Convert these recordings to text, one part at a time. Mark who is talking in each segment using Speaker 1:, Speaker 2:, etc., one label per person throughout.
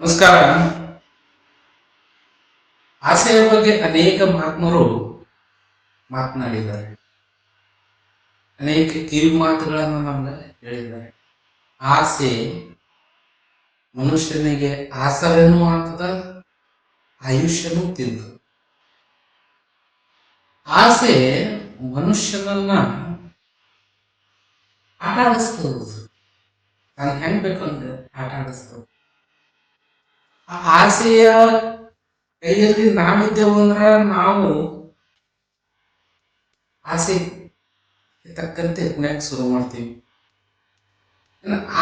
Speaker 1: ನಮಸ್ಕಾರ. ಆಸೆಯ ಬಗ್ಗೆ ಅನೇಕ ಮಹಾತ್ಮರು ಮಾತನಾಡಿದ್ದಾರೆ. ಅನೇಕ ಕಿವಿ ಮಾತುಗಳನ್ನು ನಮ್ಗೆ ಹೇಳಿದ್ದಾರೆ. ಆಸೆ ಮನುಷ್ಯನಿಗೆ ಆಸರೆನೂ ಆಗ್ತದ, ಆಯುಷ್ಯನೂ ತಿಂತ ಆಸೆ ಮನುಷ್ಯನನ್ನ ಆಟ ಆಡಿಸ್ತದ ನಾನು ಹೆಂಗ್ ಬೇಕಂದ್ರೆ ಆಟ ಆ ಆಸೆಯ ಕೈಯಲ್ಲಿ ನಾವಿದ್ದೆವು ಅಂದ್ರ ನಾವು ಆಸೆ ತಕ್ಕಂತೆ ಯಜ್ಞಕ್ಕೆ ಶುರು ಮಾಡ್ತೀವಿ.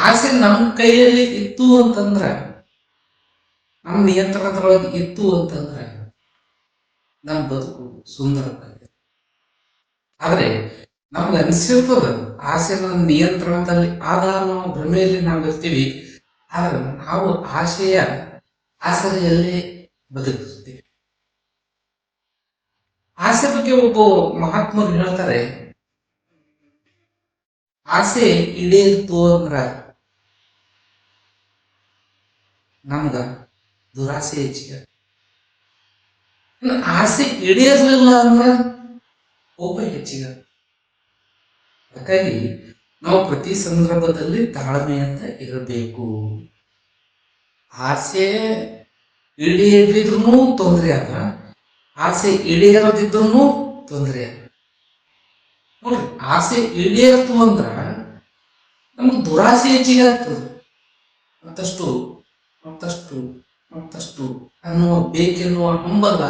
Speaker 1: ಆಸೆ ನಮ್ಮ ಕೈಯಲ್ಲಿ ಇತ್ತು ಅಂತಂದ್ರ, ನಮ್ಮ ನಿಯಂತ್ರಣದೊಳಗೆ ಇತ್ತು ಅಂತಂದ್ರ ನಮ್ಮ ಬದುಕು ಸುಂದರವಾಗಿದೆ. ಆದ್ರೆ ನಮ್ಗೆ ಅನಿಸಿರ್ತದ ಆಸೆ ನಮ್ಮ ನಿಯಂತ್ರಣದಲ್ಲಿ ಆದ ನಾವು ಭ್ರಮೆಯಲ್ಲಿ ನಾವು ಇರ್ತೀವಿ ಆದ್ರೆ ನಾವು ಆಸೆಯ ಆಸರೆಯಲ್ಲೇ ಬದುಕುತ್ತೇವೆ ಆಸೆ ಬಗ್ಗೆ ಒಬ್ಬ ಮಹಾತ್ಮರು ಹೇಳ್ತಾರೆ, ಆಸೆ ಈಡೇರಿತು ಅಂದ್ರ ನಮ್ಗ ದುರಾಸೆ ಹೆಚ್ಚಿಗೆ ಆಸೆ ಈಡೇರ್ಲಿಲ್ಲ ಅಂದ್ರ ಕೋಪ ಹೆಚ್ಚಿಗೆ ಹಾಗಾಗಿ ನಾವು ಪ್ರತಿ ಸಂದರ್ಭದಲ್ಲಿ ತಾಳ್ಮೆಯಿಂದ ಇರಬೇಕು. ಆಸೆ ಇಳಿಯದಿದ್ರು ತೊಂದರೆ ಅಲ್ಲ ಆಸೆ ಈಡೇರದಿದ್ರು ತೊಂದರೆ ನೋಡ್ರಿ ಆಸೆ ಈಡೇರಿತು ಅಂದ್ರ ನಮ್ಗೆ ದುರಾಸೆ ಹೆಚ್ಚಿಗೆ ಆಗ್ತದೆ. ಮತ್ತಷ್ಟು ಮತ್ತಷ್ಟು ಮತ್ತಷ್ಟು ಅನ್ನುವ ಬೇಕೆನ್ನುವ ಹಂಬಲ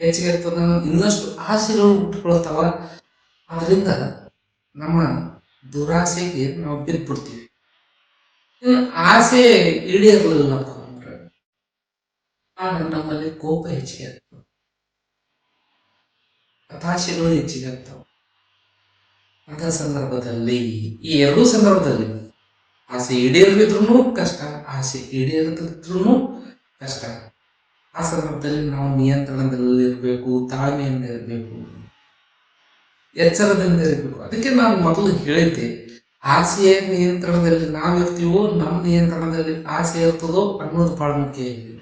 Speaker 1: ಹೆಚ್ಚಿಗೆ ಆಗ್ತದೆ ಇನ್ನಷ್ಟು ಆಸೆಗಳು ಹುಟ್ಟುಕೊಳ್ತಾವ. ಅದರಿಂದ ನಮ್ಮ ದುರಾಸೆಗೆ ನಾವು ಬಿದ್ದ್ಬಿಡ್ತೀವಿ ಆಸೆ ಈಡೇರಲಿಲ್ಲ ಅಂದ್ರೆ ಆಗ ನಮ್ಮಲ್ಲಿ ಕೋಪ ಹೆಚ್ಚಿಗೆ ಆಗ್ತವೆ ಹತಾಶೆಗಳು ಹೆಚ್ಚಿಗೆ ಆಗ್ತಾವ. ಅಂತ ಸಂದರ್ಭದಲ್ಲಿ, ಈ ಎರಡೂ ಸಂದರ್ಭದಲ್ಲಿ ಆಸೆ ಈಡೇರದಿದ್ರು ಕಷ್ಟ, ಆಸೆ ಈಡೇರದಿದ್ರು ಕಷ್ಟ. ಆ ಸಂದರ್ಭದಲ್ಲಿ ನಾವು ನಿಯಂತ್ರಣದಲ್ಲಿ ಇರಬೇಕು ತಾಳ್ಮೆಯಿಂದ ಇರಬೇಕು ಎಚ್ಚರದಿಂದ ಇರಬೇಕು ಅದಕ್ಕೆ ನಾನು ಮೊದಲು ಹೇಳಿದ್ದೆ ಆಸೆಯ ನಿಯಂತ್ರಣದಲ್ಲಿ ನಾವಿರ್ತೀವೋ, ನಮ್ಮ ನಿಯಂತ್ರಣದಲ್ಲಿ ಆಸೆ ಇರ್ತದೋ ಅನ್ನೋದು ಬಹಳ ಮುಖ್ಯ ಇದೆ.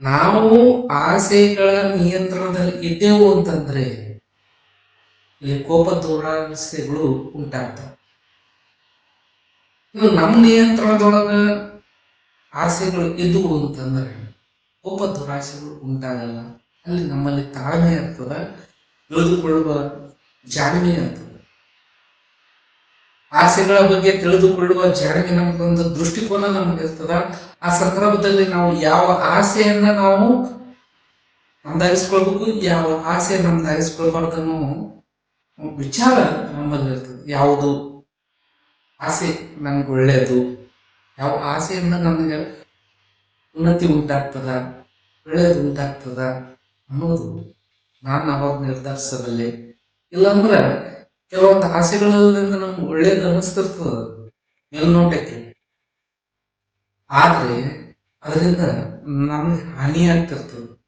Speaker 1: ನಾವು ಆಸೆಗಳ ನಿಯಂತ್ರಣದಲ್ಲಿ ಇದ್ದೇವು ಅಂತಂದ್ರೆ ಇಲ್ಲಿ ಕೋಪ ದುರಾಸೆಗಳು ಉಂಟಾಗ್ತವೆ. ನಮ್ಮ ನಿಯಂತ್ರಣದೊಳಗ ಆಸೆಗಳು ಇದ್ದವು ಅಂತಂದ್ರೆ, ಕೋಪ ದುರಾಸೆಗಳು ಉಂಟಾಗಲ್ಲ. ಅಲ್ಲಿ ನಮ್ಮಲ್ಲಿ ತಾಳ್ಮೆ ಇರ್ತದ, ತಿಳಿದುಕೊಳ್ಳುವ ಜಾಣ್ಮೆ ಇರ್ತದೆ. ಆಸೆಗಳ ಬಗ್ಗೆ ತಿಳಿದುಕೊಳ್ಳುವ ಜಾಣ್ಮೆ ನಮಗೊಂದು ದೃಷ್ಟಿಕೋನ ನಮ್ಗೆ ಇರ್ತದ. ಆ ಸಂದರ್ಭದಲ್ಲಿ ನಾವು ಯಾವ ಆಸೆಯನ್ನ ನಾವು ನಮ್ದಾಗಿಸ್ಕೊಳ್ಬೇಕು ಯಾವ ಆಸೆ ನಮ್ದಾಗಿಸ್ಕೊಳ್ಬಾರ್ದು ವಿಚಾರ ನಮ್ಮಲ್ಲಿ ಇರ್ತದೆ. ಯಾವುದು? ಆಸೆ ನನಗೆ ಒಳ್ಳೆಯದು. ಯಾವ ಆಸೆಯಿಂದ ನನಗೆ ಉನ್ನತಿ ಉಂಟಾಗ್ತದ? ಒಳ್ಳೆಯದು ಉಂಟಾಗ್ತದ ಅನ್ನೋದು ನಾನು ಅವಾಗ ನಿರ್ಧರಿಸಬಲ್ಲೆ. ಇಲ್ಲಾಂದ್ರೆ ಕೆಲವೊಂದು ಆಸೆಗಳಿಂದ ನಮ್ಗೆ ಒಳ್ಳೇದು ಅನಿಸ್ತಿರ್ತದ ಮೇಲ್ನೋಟಕ್ಕೆ. ಆದ್ರೆ, ಅದರಿಂದ ನಮ್ಗೆ ಹಾನಿ ಆಗ್ತಿರ್ತದ.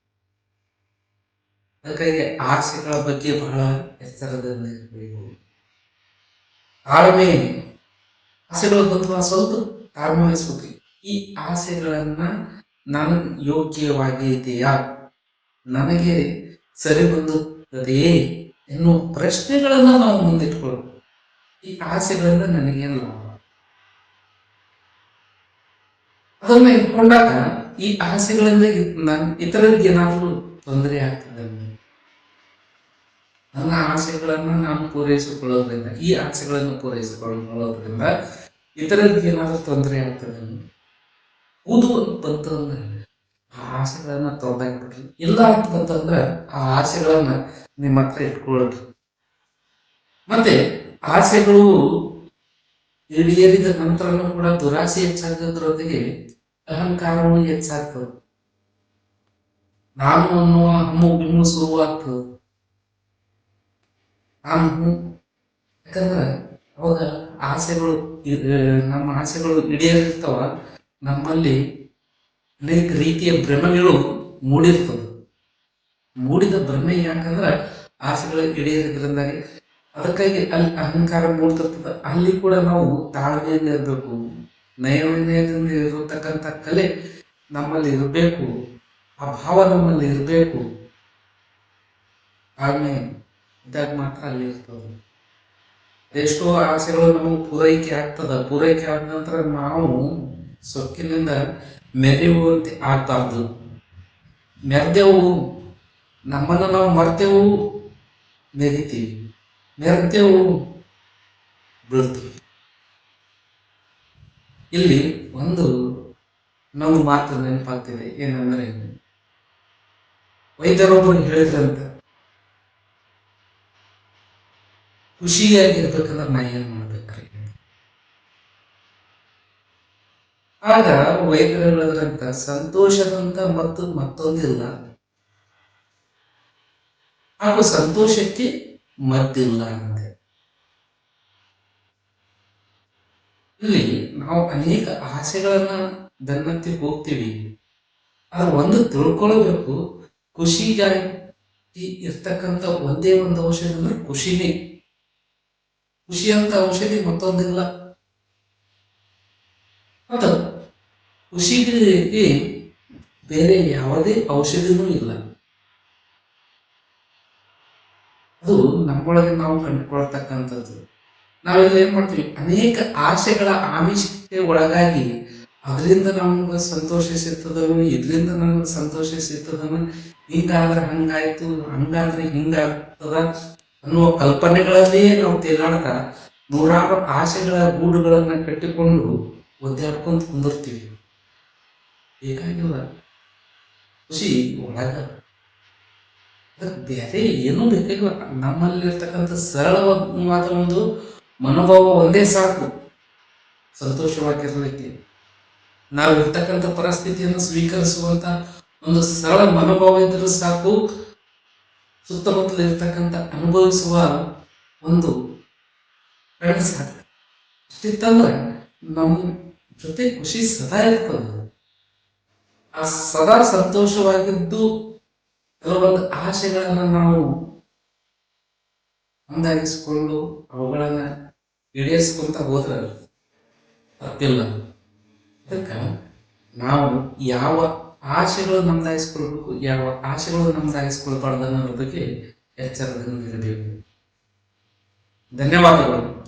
Speaker 1: ಅದಕ್ಕಾಗಿ ಆಸೆಗಳ ಬಗ್ಗೆ ಬಹಳ ಎಚ್ಚರದಿಂದ ಇರಬೇಕು. ತಾಳ್ಮೆ ಆಸೆಗಳ ಬಂದು ಸ್ವಲ್ಪ ತಾಳ್ಮೆ ವಹಿಸ್ಬೇಕು ಈ ಆಸೆಗಳನ್ನ ನಾನು ಯೋಗ್ಯವಾಗಿ ಇದೆಯಾ ನನಗೆ ಸರಿ ಹೊಂದುತ್ತದೆಯೇ ಎನ್ನುವ ಪ್ರಶ್ನೆಗಳನ್ನ ನಾವು ಮುಂದಿಟ್ಕೊಳ್ಳೋದು. ಈ ಆಸೆಗಳಿಂದ ನನಗೇನು ಅದನ್ನ ಇಟ್ಕೊಂಡಾಗ ಈ ಆಸೆಗಳಿಂದ ನನ್ ಇತರರಿಗೆ ಏನಾದರೂ ತೊಂದರೆ ಆಗ್ತದೆ ನನ್ನ ಆಸೆಗಳನ್ನು ನಾನು ಪೂರೈಸಿಕೊಳ್ಳೋದ್ರಿಂದ, ಈ ಆಸೆಗಳನ್ನು ಪೂರೈಸಿಕೊಳ್ಳೋದ್ರಿಂದ ಇತರರಿಗೆ ಏನಾದರೂ ತೊಂದರೆ ಆಗ್ತದೆ ಅಂತ. ಬಂತಂದ್ರೆ ಆ ಆಸೆಗಳನ್ನ ತೊಗೊಂಡಾಗ್ಬಿಡ್ರಿ ಇಲ್ಲ ಅಂತಂತಂದ್ರೆ ಆ ಆಸೆಗಳನ್ನ ನಿಮ್ಮ ಹತ್ರ ಇಟ್ಕೊಳ್ಳೋದು. ಮತ್ತೆ ಆಸೆಗಳು ಈಡೇರಿದ ನಂತರನೂ ಕೂಡ ದುರಾಸೆ ಹೆಚ್ಚಾಗೋದ್ರೊಂದಿಗೆ ಅಹಂಕಾರವು ಹೆಚ್ಚಾಗ್ತದೆ. ನಾನು ಅನ್ನುವ ಹಮ್ಮು ಬಿಮ್ಮು ಶುರುವಾಗ್ತದೆ ನಾನು ಯಾಕಂದ್ರೆ ಅವಾಗ ಆಸೆಗಳು ನಮ್ಮ ಆಸೆಗಳು ಈಡೇರಿರ್ತಾವ ನಮ್ಮಲ್ಲಿ ಅನೇಕ ರೀತಿಯ ಭ್ರಮೆಗಳು ಮೂಡಿರ್ತದೆ. ಮೂಡಿದ ಭ್ರಮೆ ಯಾಕಂದ್ರೆ ಆಸೆಗಳು ಈಡೇರಿದ್ರಿಂದಾಗಿ ಅದಕ್ಕಾಗಿ ಅಲ್ಲಿ ಅಹಂಕಾರ ಮೂಡ್ತಿರ್ತದೆ. ಅಲ್ಲಿ ಕೂಡ ನಾವು ತಾಳ್ಮೆಯಿಂದ ಇರಬೇಕು. ನೈರ್ಮಲ್ಯದಿಂದ ಇರತಕ್ಕಂಥ ಕಲೆ ನಮ್ಮಲ್ಲಿ ಇರಬೇಕು. ಆ ಭಾವ ನಮ್ಮಲ್ಲಿ ಇರಬೇಕು. ತಾಳ್ಮೆ ಇದ್ದಾಗ ಮಾತ್ರ ಅಲ್ಲಿ ಇರ್ತದೆ. ಎಷ್ಟೋ ಆಸೆಗಳು ನಮಗೆ ಪೂರೈಕೆ ಆಗ್ತದೆ. ಪೂರೈಕೆ ಆದ ನಂತರ ನಾವು ಸೊಕ್ಕಿನಿಂದ ಮೆರೆಯುವಂತೆ ಆಗ್ಬಾರ್ದು ಮೆರೆದೆವು, ನಮ್ಮನ್ನು ನಾವು ಮರ್ತೆವು ಮೆರಿತೀವಿ. ಮೆರೆದೆವು ಬೀಳ್ತೀವಿ ಇಲ್ಲಿ ಒಂದು ನಮ್ಮ ಮಾತು ನೆನಪಾಗ್ತಿದೆ ಏನಂದ್ರೆ, ವೈದ್ಯರೊಬ್ಬರು ಹೇಳಿದ್ರಂತ ಖುಷಿಯಾಗಿರ್ಬೇಕಂದ್ರೆ ನಾ ಏನ್ ಆಗ ವೈದ್ಯರು ಸಂತೋಷದಂತ ಮತ್ತು ಮತ್ತೊಂದಿಲ್ಲ. ಹಾಗೂ ಸಂತೋಷಕ್ಕೆ ಮದ್ದಿಲ್ಲ ಅಂತೆ. ಇಲ್ಲಿ ನಾವು ಅನೇಕ ಆಸೆಗಳನ್ನ ದನ್ನತ್ತಿ ಹೋಗ್ತೀವಿ. ಆದ್ರೆ ಒಂದು ತಿಳ್ಕೊಳ್ಬೇಕು, ಖುಷಿಗಾಗಿ ಇರ್ತಕ್ಕಂಥ ಒಂದೇ ಒಂದು ಔಷಧಿ ಅಂದ್ರೆ ಖುಷಿನೇ. ಖುಷಿ ಅಂತ ಔಷಧಿ ಮತ್ತೊಂದಿಲ್ಲ. ಅದು ಖುಷಿಗೆ ಬೇರೆ ಯಾವುದೇ ಔಷಧಿನೂ ಇಲ್ಲ. ಅದು ನಮ್ಮೊಳಗೆ ನಾವು ಕಂಡುಕೊಳ್ತಕ್ಕಂಥದ್ದು. ನಾವೆಲ್ಲ ಏನ್ ಮಾಡ್ತೀವಿ? ಅನೇಕ ಆಸೆಗಳ ಆಮಿಷಕ್ಕೆ ಒಳಗಾಗಿ ಅದರಿಂದ ನಮ್ಗೆ ಸಂತೋಷ ಸಿಗ್ತದನು, ಇದರಿಂದ ನಮ್ಗೆ ಸಂತೋಷ ಸಿಗ್ತದನು. ಹಿಂಗಾದ್ರೆ ಹಂಗಾಯ್ತು, ಹಂಗಾದ್ರೆ ಹಿಂಗಾಗ್ತದ ಅನ್ನುವ ಕಲ್ಪನೆಗಳಲ್ಲಿಯೇ ನಾವು ತೇಲಾಡ್ತಾ ನೂರಾರು ಆಸೆಗಳ ಗೂಡುಗಳನ್ನ ಕಟ್ಟಿಕೊಂಡು ಒದ್ದಾಡ್ಕೊಂಡು ಕುಂದಿರ್ತೀವಿ. ಬೇಕಾಗಿಲ್ಲ ಖುಷಿ ಒಳಗ ಅದಕ್ಕೆ ಬೇರೆ ಏನೂ ಬೇಕಾಗಿಲ್ಲ ನಮ್ಮಲ್ಲಿರ್ತಕ್ಕಂಥ ಸರಳವಾದ ಒಂದು ಮನೋಭಾವ ಒಂದೇ ಸಾಕು ಸಂತೋಷವಾಗಿರಲಿಕ್ಕೆ ನಾವು ಇರ್ತಕ್ಕಂಥ ಪರಿಸ್ಥಿತಿಯನ್ನು ಸ್ವೀಕರಿಸುವಂತ ಒಂದು ಸರಳ ಮನೋಭಾವ ಇದ್ದರೂ ಸಾಕು. ಸುತ್ತಮುತ್ತಲಿರ್ತಕ್ಕಂಥ ಅನುಭವಿಸುವ ಒಂದು ಸಾಕು ಅಷ್ಟಿತ್ತಂದ್ರೆ ನಮ್ಮ ಜೊತೆ ಖುಷಿ ಸದಾ ಇರ್ತದೆ. ಆ ಸದಾ ಸಂತೋಷವಾಗಿದ್ದು ಕೆಲವೊಂದು ಆಸೆಗಳನ್ನು ನಾವು ಅಂದಾಗಿಸಿಕೊಂಡು ಅವುಗಳನ್ನ ಈಡೇರಿಸ್ಕೊಂತ ಹೋದ್ರೆ ತಪ್ಪಿಲ್ಲ ಅದಕ್ಕೆ ನಾವು ಯಾವ ಆಶೆಗಳು ನಮ್ದಾಯಿಸ್ಕೊಳ್ಬೇಕು ಯಾವ ಆಶೆಗಳು ನಮ್ದಾಯಿಸ್ಕೊಳ್ಬಾರ್ದು ಅನ್ನೋದಕ್ಕೆ ಎಚ್ಚರದಿಂದ ಇರಬೇಕು. ಧನ್ಯವಾದಗಳು.